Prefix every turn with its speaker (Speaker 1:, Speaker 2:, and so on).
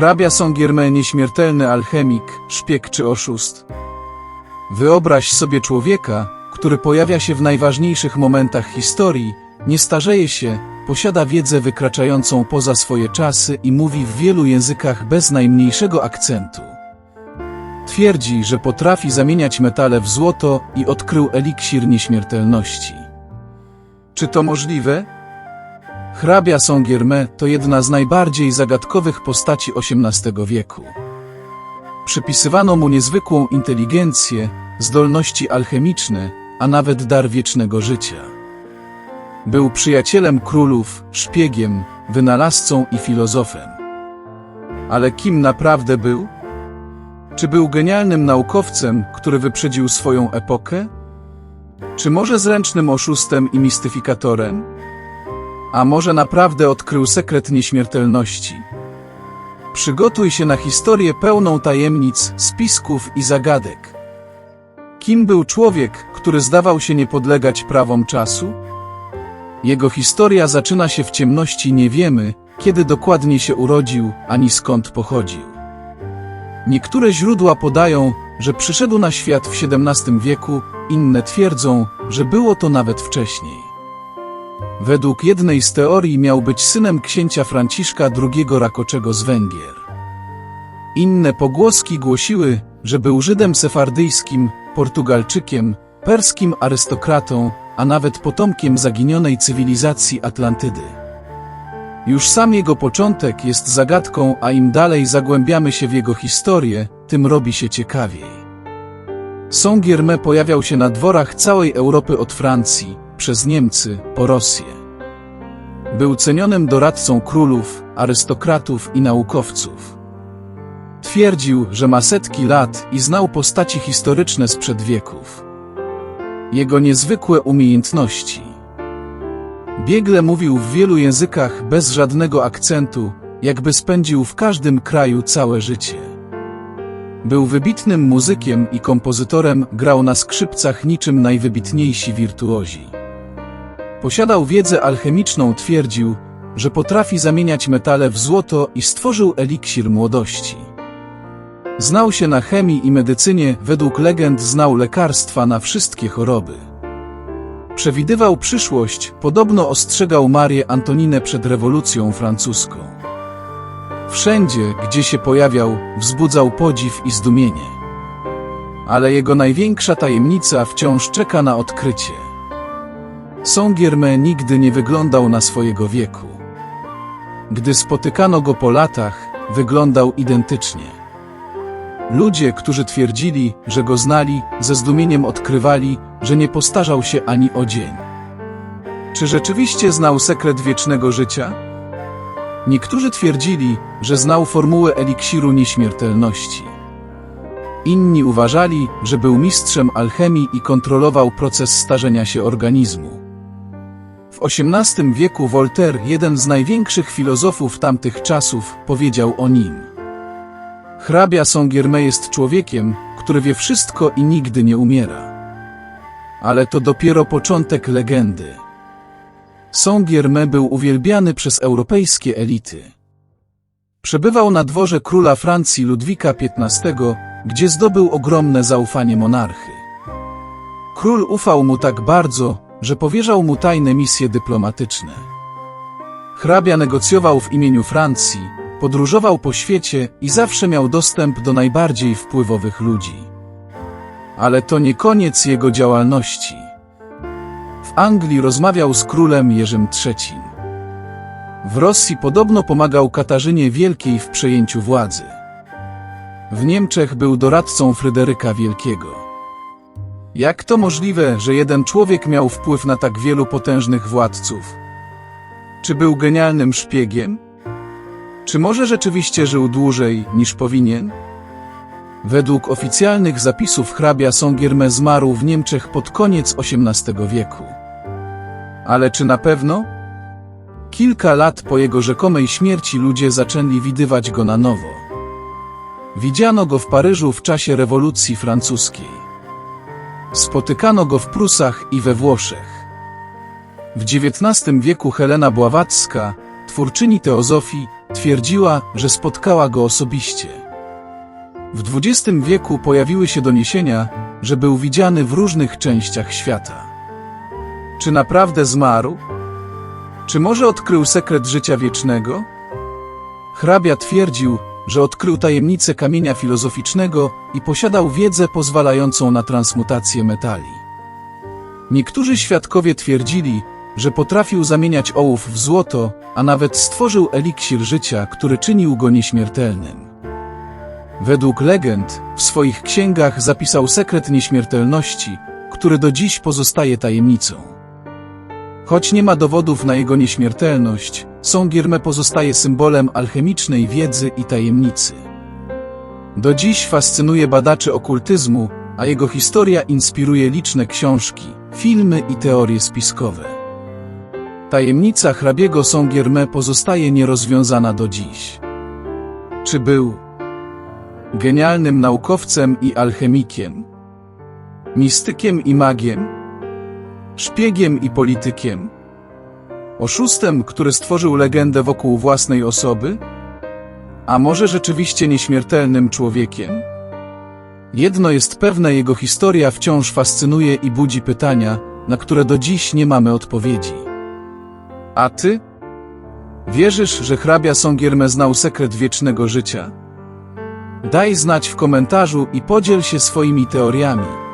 Speaker 1: Hrabia Songierme nieśmiertelny alchemik, szpieg czy oszust. Wyobraź sobie człowieka, który pojawia się w najważniejszych momentach historii, nie starzeje się, posiada wiedzę wykraczającą poza swoje czasy i mówi w wielu językach bez najmniejszego akcentu. Twierdzi, że potrafi zamieniać metale w złoto i odkrył eliksir nieśmiertelności. Czy to możliwe? Hrabia Songierme to jedna z najbardziej zagadkowych postaci XVIII wieku. Przypisywano mu niezwykłą inteligencję, zdolności alchemiczne, a nawet dar wiecznego życia. Był przyjacielem królów, szpiegiem, wynalazcą i filozofem. Ale kim naprawdę był? Czy był genialnym naukowcem, który wyprzedził swoją epokę? Czy może zręcznym oszustem i mistyfikatorem? A może naprawdę odkrył sekret nieśmiertelności? Przygotuj się na historię pełną tajemnic, spisków i zagadek. Kim był człowiek, który zdawał się nie podlegać prawom czasu? Jego historia zaczyna się w ciemności nie wiemy, kiedy dokładnie się urodził, ani skąd pochodził. Niektóre źródła podają, że przyszedł na świat w XVII wieku, inne twierdzą, że było to nawet wcześniej. Według jednej z teorii miał być synem księcia Franciszka II Rakoczego z Węgier. Inne pogłoski głosiły, że był Żydem sefardyjskim, Portugalczykiem, perskim arystokratą, a nawet potomkiem zaginionej cywilizacji Atlantydy. Już sam jego początek jest zagadką, a im dalej zagłębiamy się w jego historię, tym robi się ciekawiej. Songierme pojawiał się na dworach całej Europy od Francji, przez Niemcy, po Rosję. Był cenionym doradcą królów, arystokratów i naukowców. Twierdził, że ma setki lat i znał postaci historyczne sprzed wieków. Jego niezwykłe umiejętności. Biegle mówił w wielu językach bez żadnego akcentu, jakby spędził w każdym kraju całe życie. Był wybitnym muzykiem i kompozytorem, grał na skrzypcach niczym najwybitniejsi wirtuozi. Posiadał wiedzę alchemiczną, twierdził, że potrafi zamieniać metale w złoto i stworzył eliksir młodości. Znał się na chemii i medycynie, według legend znał lekarstwa na wszystkie choroby. Przewidywał przyszłość, podobno ostrzegał Marię Antoninę przed rewolucją francuską. Wszędzie, gdzie się pojawiał, wzbudzał podziw i zdumienie. Ale jego największa tajemnica wciąż czeka na odkrycie. Songierme nigdy nie wyglądał na swojego wieku. Gdy spotykano go po latach, wyglądał identycznie. Ludzie, którzy twierdzili, że go znali, ze zdumieniem odkrywali, że nie postarzał się ani o dzień. Czy rzeczywiście znał sekret wiecznego życia? Niektórzy twierdzili, że znał formułę eliksiru nieśmiertelności. Inni uważali, że był mistrzem alchemii i kontrolował proces starzenia się organizmu. W XVIII wieku Voltaire, jeden z największych filozofów tamtych czasów, powiedział o nim. Hrabia Songierme jest człowiekiem, który wie wszystko i nigdy nie umiera. Ale to dopiero początek legendy. Songierme był uwielbiany przez europejskie elity. Przebywał na dworze króla Francji Ludwika XV, gdzie zdobył ogromne zaufanie monarchy. Król ufał mu tak bardzo, że powierzał mu tajne misje dyplomatyczne. Hrabia negocjował w imieniu Francji, podróżował po świecie i zawsze miał dostęp do najbardziej wpływowych ludzi. Ale to nie koniec jego działalności. W Anglii rozmawiał z królem Jerzym III. W Rosji podobno pomagał Katarzynie Wielkiej w przejęciu władzy. W Niemczech był doradcą Fryderyka Wielkiego. Jak to możliwe, że jeden człowiek miał wpływ na tak wielu potężnych władców? Czy był genialnym szpiegiem? Czy może rzeczywiście żył dłużej niż powinien? Według oficjalnych zapisów hrabia Songierme zmarł w Niemczech pod koniec XVIII wieku. Ale czy na pewno? Kilka lat po jego rzekomej śmierci ludzie zaczęli widywać go na nowo. Widziano go w Paryżu w czasie rewolucji francuskiej. Spotykano go w Prusach i we Włoszech. W XIX wieku Helena Bławacka, twórczyni teozofii, twierdziła, że spotkała go osobiście. W XX wieku pojawiły się doniesienia, że był widziany w różnych częściach świata. Czy naprawdę zmarł? Czy może odkrył sekret życia wiecznego? Hrabia twierdził, że odkrył tajemnicę kamienia filozoficznego i posiadał wiedzę pozwalającą na transmutację metali. Niektórzy świadkowie twierdzili, że potrafił zamieniać ołów w złoto, a nawet stworzył eliksir życia, który czynił go nieśmiertelnym. Według legend, w swoich księgach zapisał sekret nieśmiertelności, który do dziś pozostaje tajemnicą. Choć nie ma dowodów na jego nieśmiertelność, Sągierme pozostaje symbolem alchemicznej wiedzy i tajemnicy. Do dziś fascynuje badaczy okultyzmu, a jego historia inspiruje liczne książki, filmy i teorie spiskowe. Tajemnica hrabiego Sągierme pozostaje nierozwiązana do dziś. Czy był genialnym naukowcem i alchemikiem, mistykiem i magiem, szpiegiem i politykiem, oszustem, który stworzył legendę wokół własnej osoby? A może rzeczywiście nieśmiertelnym człowiekiem? Jedno jest pewne, jego historia wciąż fascynuje i budzi pytania, na które do dziś nie mamy odpowiedzi. A ty? Wierzysz, że hrabia Sągierme znał sekret wiecznego życia? Daj znać w komentarzu i podziel się swoimi teoriami.